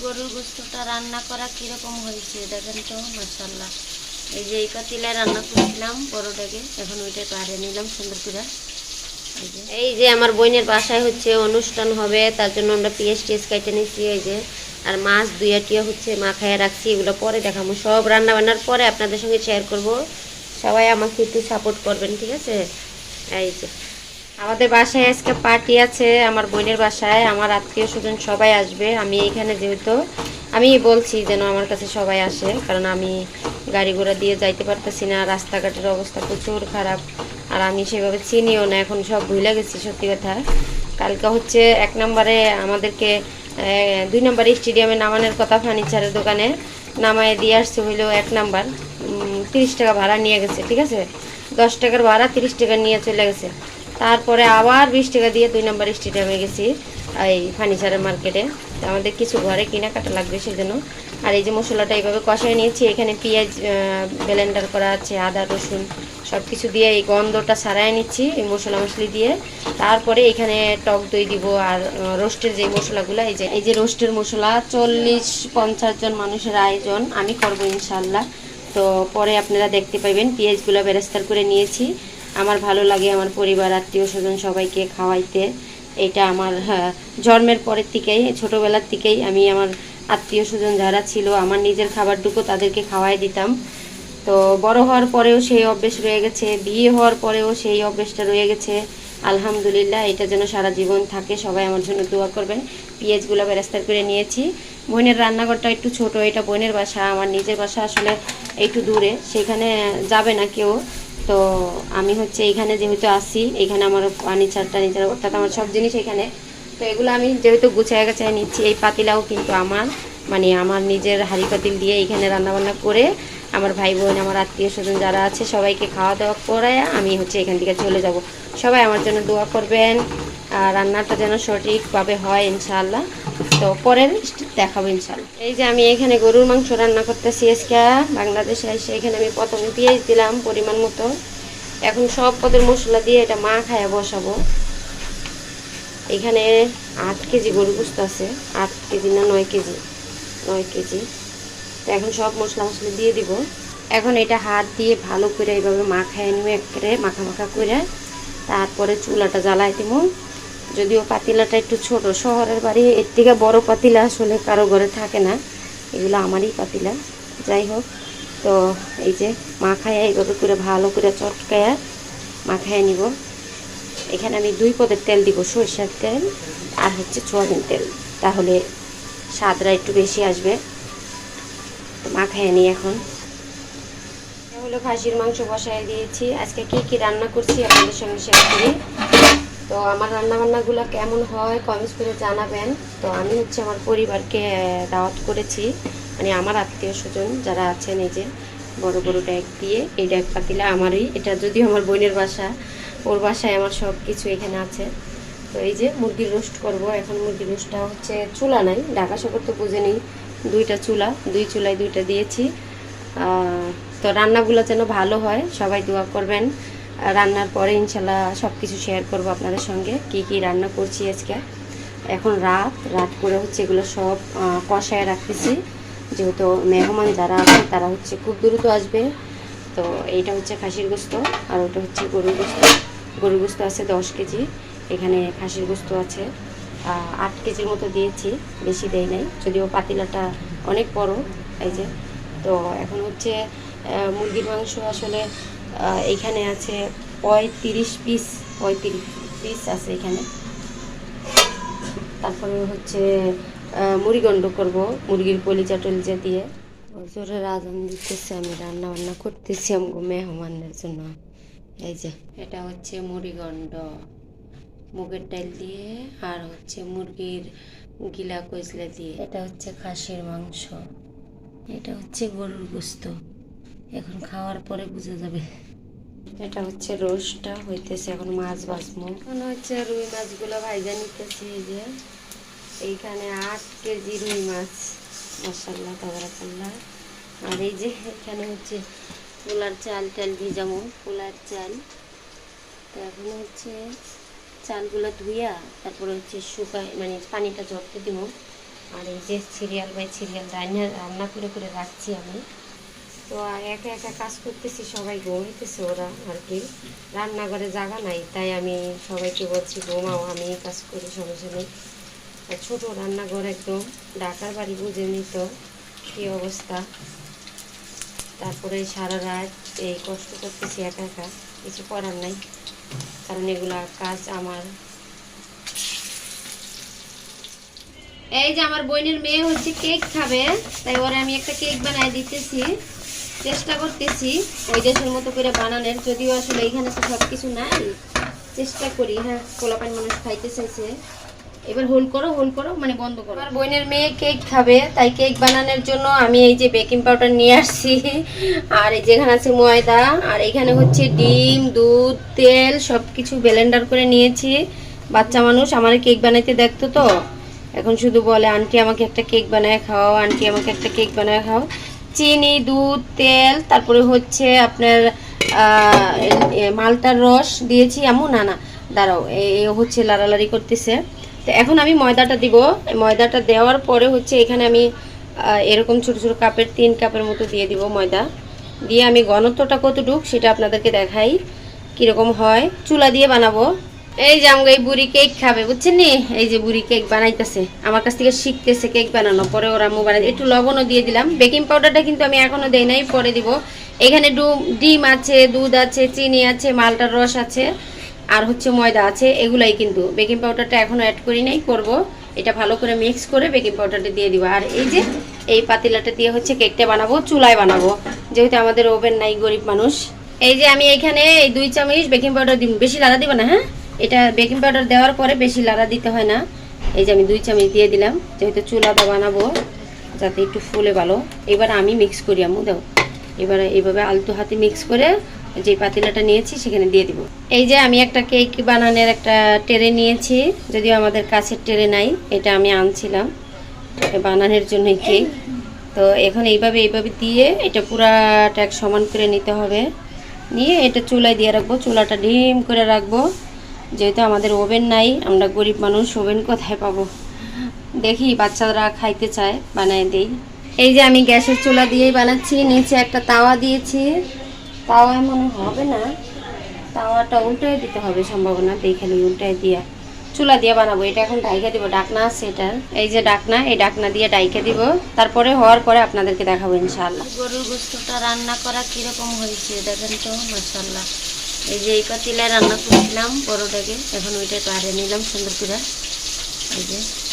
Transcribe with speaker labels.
Speaker 1: গরুর গোস্তটা রান্না করা কীরকম হয়েছে দেখেন তো মাসাল্লাহ এই যে এই পাতিলায় রান্না করেছিলাম বড়টাকে, এখন ওইটা পাড়ে নিলাম সুন্দর করে। এই যে- আমার বোনের বাসায় হচ্ছে অনুষ্ঠান হবে, তার জন্য আমরা পিএস টিএস কেটে নিচ্ছি এই যে। আর মাছ দুই আটিয়া হচ্ছে মাখায় রাখছি, এগুলো পরে দেখাবো। সব রান্না বান্নার পরে আপনাদের সঙ্গে শেয়ার করব। সবাই আমাকে একটু সাপোর্ট করবেন, ঠিক আছে? এই যে। আমাদের বাসায় আজকে পার্টি আছে, আমার বোনের বাসায়, আমার আত্মীয় স্বজন সবাই আসবে, আমি এইখানে যেহেতু, আমি বলছি যেন আমার কাছে সবাই আসে, কারণ আমি গাড়ি ঘোড়া দিয়ে যাইতে পারতেছি না, রাস্তাঘাটের অবস্থা প্রচুর খারাপ, আর আমি সেভাবে চিনিও না, এখন সব ভুলে গেছি সত্যি কথা। কালকে হচ্ছে এক নম্বরে আমাদেরকে দুই নম্বরে স্টেডিয়ামে নামানোর কথা ফার্নিচারের দোকানে, নামায় দিয়ে আসছে হইল এক নাম্বার তিরিশ টাকা ভাড়া নিয়ে গেছে, ঠিক আছে? দশ টাকার ভাড়া তিরিশ টাকা নিয়ে চলে গেছে। তারপরে আবার বিশ টাকা দিয়ে দুই নম্বর স্টেডিয়ামে গেছি, এই ফার্নিচারের মার্কেটে আমাদের কিছু ঘরে কেনাকাটা লাগবে সেজন্য। আর এই যে মশলাটা এইভাবে কষায় নিয়েছি, এখানে পেঁয়াজ ব্লেন্ডার করা আছে, আদা, রসুন সব কিছু দিয়ে এই গন্ধটা সারাই নিচ্ছি, এই মশলা মশলি দিয়ে। তারপরে এখানে টক দই দিব আর রোস্টের যে মশলাগুলো, এই যে এই যে রোস্টের মশলা, চল্লিশ পঞ্চাশ জন মানুষের আয়োজন, আমি করব ইনশাল্লাহ। তো পরে আপনারা দেখতে পাইবেন, পেঁয়াজগুলো বেরেস্তার করে নিয়েছি। আমার ভালো লাগে আমার পরিবার আত্মীয় স্বজন সবাইকে খাওয়াইতে। এটা আমার হ্যাঁ, জন্মের পরের থেকেই ছোটোবেলার থেকেই আমি আমার আত্মীয় স্বজন যারা ছিল আমার নিজের খাবারটুকু তাদেরকে খাওয়াই দিতাম। তো বড় হওয়ার পরেও সেই অভ্যেস রয়ে গেছে বিয়ে হওয়ার পরেও সেই অভ্যেসটা রয়ে গেছে। আলহামদুলিল্লাহ এটা যেন সারা জীবন থাকে সবাই আমার জন্য দোয়া করবেন। পেঁয়াজগুলো বেরাস্তার করে নিয়েছি। বোনের রান্নাঘরটা একটু ছোট এটা বোনের বাসা আমার নিজের বাসা আসলে একটু দূরে সেখানে যাবে না কেউ। তো আমি হচ্ছে এইখানে যেহেতু আসি, এখানে আমার ফার্নিচার টার্নিচার অর্থাৎ আমার সব জিনিস এখানে। তো এগুলো আমি যেহেতু গুছায় গাছায় নিচ্ছি, এই পাতিলাও কিন্তু আমার মানে আমার নিজের হাঁড়ি পাতিল দিয়ে এইখানে রান্নাবান্না করে আমার ভাই বোন, আমার আত্মীয় স্বজন যারা আছে, সবাইকে খাওয়া দাওয়া করায় আমি হচ্ছে এখান থেকে চলে যাব। সবাই আমার জন্য দোয়া করবেন, আর রান্নাটা যেন সঠিকভাবে হয়, ইনশাআল্লাহ। তো পরের দেখাবো ইনশাআল্লাহ। এই যে আমি এখানে গরুর মাংস রান্না করতেছি আজকে। বাংলাদেশে এসে এখানে আমি প্রথমে পেঁয়াজ দিলাম পরিমাণ মতো। এখন সব পদের মশলা দিয়ে এটা মা খায়া বসাবো। এখানে আট কেজি গরু গোস্ত আছে, আট কেজি না নয় কেজি নয় কেজি। তো এখন সব মশলা মশলা দিয়ে দিব। এখন এটা হাত দিয়ে ভালো করে এইভাবে মাখায় নিব একেবারে মাখা মাখা করে তারপরে চুলাটা জ্বালাই দিব। যদিও পাতিলাটা একটু ছোট, শহরের বাড়ি, এর থেকে বড় পাতিলা আসলে কারও ঘরে থাকে না। এগুলো আমারই পাতিলা। যাই হোক, তো এই যে মাখায় এইভাবে করে ভালো করে চটকায় মাখায় নিব। এখানে আমি দুই পদের তেল দিব, সরষের তেল আর হচ্ছে সোয়াবিন তেল। তাহলে স্বাদটা একটু বেশি আসবে। তো মাখায় নিই এখন। হলো খাসির মাংস বসায় দিয়েছি। আজকে কি কি রান্না করছি আপনাদের সঙ্গে শেয়ার করি। তো আমার রান্না বান্নাগুলো কেমন হয় কমেন্টস করে জানাবেন। তো আমি হচ্ছে আমার পরিবারকে দাওয়াত করেছি। মানে আমার আত্মীয় স্বজন যারা আছেন যে, বড় বড় ড্যাগ দিয়ে, এই ড্যাগ পাতিলা আমারই। এটা যদিও আমার বোনের বাসা, ওর বাসায় আমার সব কিছু এখানে আছে। তো এই যে মুরগির রোস্ট করব। এখন মুরগির রোস্টটা হচ্ছে চুলা নাই। ঢাকা শহর তো বুঝে নিই, দুইটা চুলা, দুই চুলায় দুইটা দিয়েছি। তো রান্নাগুলো যেন ভালো হয়, সবাই দোয়া করবেন। রান্নার পরে ইনশাল্লাহ সব কিছু শেয়ার করব আপনাদের সঙ্গে। কি কি রান্না করছি আজকে? এখন রাত রাত করে হচ্ছে এগুলো সব কষায় রাখতেছি। যেহেতু মেহমান যারা আছে তারা হচ্ছে খুব দ্রুত আসবে। তো এইটা হচ্ছে খাসির গোস্ত, আর ওটা হচ্ছে গরুর গোস্ত। গরুর গোস্ত আছে দশ কেজি, এখানে খাসির গোস্ত আছে। আট কেজির মতো দিয়েছি, বেশি দেই নাই। যদিও পাতিলাটা অনেক বড়, এই যে। তো এখন হচ্ছে মুরগির মাংস আসলে এখানে আছে পঁয়ত্রিশ পিস পঁয়ত্রিশ পিস আছে এখানে। তারপরে হচ্ছে মুড়িগণ্ড করব, মুরগির কলিজা টলিজা দিয়ে। জোরে রাজন দিতেছি আমি রান্না বান্না করতেছি আমগো মেহমানের জন্য। এই যে, এটা হচ্ছে মুড়িগণ্ড মুগের ডাল দিয়ে আর হচ্ছে মুরগির গিলা কইসলা দিয়ে। এটা হচ্ছে খাসির মাংস। এটা হচ্ছে গরুর গোস্ত। এখন খাওয়ার পরে বোঝা যাবে। এটা হচ্ছে রোস্টটা, হইতেছে এখন মাছ বাছবো এখন হচ্ছে রুই মাছগুলো ভাইজা নিতেছি যে। এইখানে আট কেজি রুই মাছ মাসাল্লাহ তাবারাকাল্লাহ। আর এই যে এখানে হচ্ছে পোলার চাল টাল ভিজামো পোলার চাল। তো এখন হচ্ছে চালগুলো ধুইয়া তারপরে হচ্ছে শুকায় মানে পানিটা ঝরতে দিব। আর এই যে সিরিয়াল বাই সিরিয়াল রান্না রান্না করে করে রাখছি আমি। তো একা একা কাজ করতেছি, সবাই ঘুমাইতেছে ওরা আর কি। রান্নাঘরে জায়গা নাই, তাই আমি সবাইকে বলছি, ঘুমাও, আমি কাজ করি নেই। আর ছোটো রান্নাঘর একদম ডাকার বাড়ি বুঝে নিত কী অবস্থা। তারপরে সারা রাত এই কষ্ট করতেছি একা একা, কিছু করার নাই। কারণ এগুলা কাজ আমার। এই যে আমার বোনের মেয়ে হচ্ছে কেক খাবে, তাই ওরা আমি একটা কেক বানাই দিতেছি। চেষ্টা করতেছি ওই দেশের মতো করে বানানোর, যদিও আসলে এখানে তো সব কিছু নাই। চেষ্টা করি হ্যাঁ কোলা পোলাপান মানুষ খাইতে চাইছে। এবার হোল করো হোল করো মানে বন্ধ করো। আমার বোনের মেয়ে কেক খাবে, তাই কেক বানানোর জন্য আমি এই যে বেকিং পাউডার নিয়ে আসছি। আর এই যেখানে আছে ময়দা, আর এখানে হচ্ছে ডিম, দুধ, তেল সব কিছু ব্লেন্ডার করে নিয়েছি। বাচ্চা মানুষ, আমার কেক বানাইতে দেখতো তো? এখন শুধু বলে, আন্টি, আমাকে একটা কেক বানায় খাও আন্টি, আমাকে একটা কেক বানায় খাও চিনি, দুধ, তেল, তারপরে হচ্ছে আপনার মালটার রস দিয়েছি এমন, না না, দাঁড়াও, এ হচ্ছে লাড়ালাড়ি করতেছে। তো এখন আমি ময়দাটা দিব। ময়দাটা দেওয়ার পরে হচ্ছে এখানে আমি এরকম ছোট ছোট কাপের, তিন কাপের মতো দিয়ে দিব ময়দা। দিয়ে আমি ঘনত্বটা কতটুক সেটা আপনাদেরকে দেখাই, কীরকম হয়। চুলা দিয়ে বানাবো। এই যে আমাকে এই বুড়ি কেক খাবে, বুঝছেন নি? এই যে বুড়ি কেক বানাইতেছে। আমার কাছ থেকে শিখতেছে কেক বানানো, পরে ওরা আম্মু বানাই একটু লবণও দিয়ে দিলাম। বেকিং পাউডারটা কিন্তু আমি এখনও দেই নাই, পরে দিব। এখানে ডিম আছে, দুধ আছে, চিনি আছে, মালটার রস আছে, আর হচ্ছে ময়দা আছে, এগুলাই কিন্তু। বেকিং পাউডারটা এখনও অ্যাড করি নাই, করব। এটা ভালো করে মিক্স করে বেকিং পাউডারটা দিয়ে দিব। আর এই যে, এই পাতিলাটা দিয়ে হচ্ছে কেকটা বানাবো, চুলায় বানাবো। যেহেতু আমাদের ওভেন নাই, গরিব মানুষ। এই যে আমি এখানে এই দুই চামচ বেকিং পাউডার দিব বেশি লাড়া দিব না হ্যাঁ? এটা বেকিং পাউডার দেওয়ার পরে বেশি লাড়া দিতে হয় না। এই যে আমি দুই চামচ দিয়ে দিলাম, যেহেতু চুলাটা বানাবো, যাতে একটু ফুলে ভালো। এবার আমি মিক্স করি আমু দাও। এবারে এইভাবে আলতু হাতে মিক্স করে যে পাতিলাটা নিয়েছি সেখানে দিয়ে দিব। এই যে আমি একটা কেক বানানোর একটা ট্রে নিয়েছি, যদিও আমাদের কাছের ট্রে নাই, এটা আমি আনছিলাম বানানোর জন্য কেক তো এখন এইভাবে এইভাবে দিয়ে এটা পুরাটা এক সমান করে নিতে হবে। নিয়ে এটা চুলায় দিয়ে রাখব, চুলাটা ডিম করে রাখব। যেহেতু আমাদের ওভেন নাই, আমরা গরিব মানুষ, ওভেন কোথায় পাবো? দেখি বাচ্চারা খাইতে চায়, বানায় দেই। এই যে আমি গ্যাসের চুলা দিয়েই বানাচ্ছি, নিচে একটা তাওয়া দিয়েছি। তাওয়া মনে হবে না, তাওয়াটা উল্টায় দিতে হবে সম্ভাবনা দেখে উল্টায় দিয়া। চুলা দিয়ে বানাবো, এটা এখন ডাইকা দিব, ডাকনা আছে এটার। এই যে ডাকনা, এই ডাকনা দিয়ে ডাইকে দিব। তারপরে হওয়ার পরে আপনাদেরকে দেখাবো ইনশাআল্লাহ। গরুর গোস্তটা রান্না করা কীরকম হয়েছে, দেখেন তো মাসাল্লাহ এই যে এই পাতিলায় রান্না করছিলাম বড়টাকে এখন ওইটা কাটে নিলাম, সুন্দর করে। এই যে।